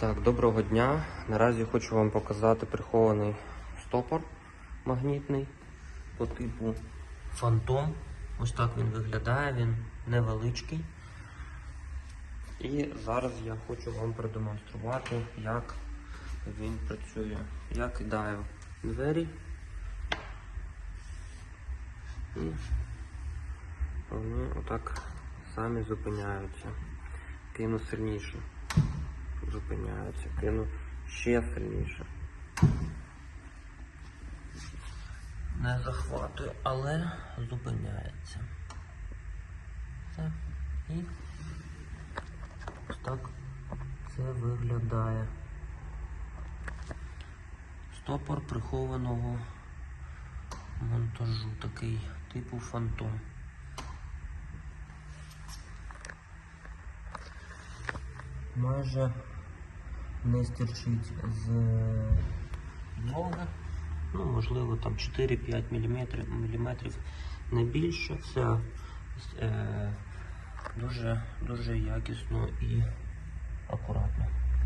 Так, доброго дня. Наразі хочу вам показати прихований стопор магнітний по типу Фантом. Ось так він виглядає, він невеличкий. І зараз я хочу вам продемонструвати, як він працює. Я кидаю двері. І вони отак самі зупиняються. Кину сильніше. Зупиняються. Кину ще сильніше. Не захватує, але зупиняється. Все. І ось так це виглядає. Стопор прихованого монтажу, такий типу фантом. Майже не стирчить з ноги. Ну, можливо, там 4-5 мм, міліметрів, не більше. Все е, дуже, дуже якісно і акуратно.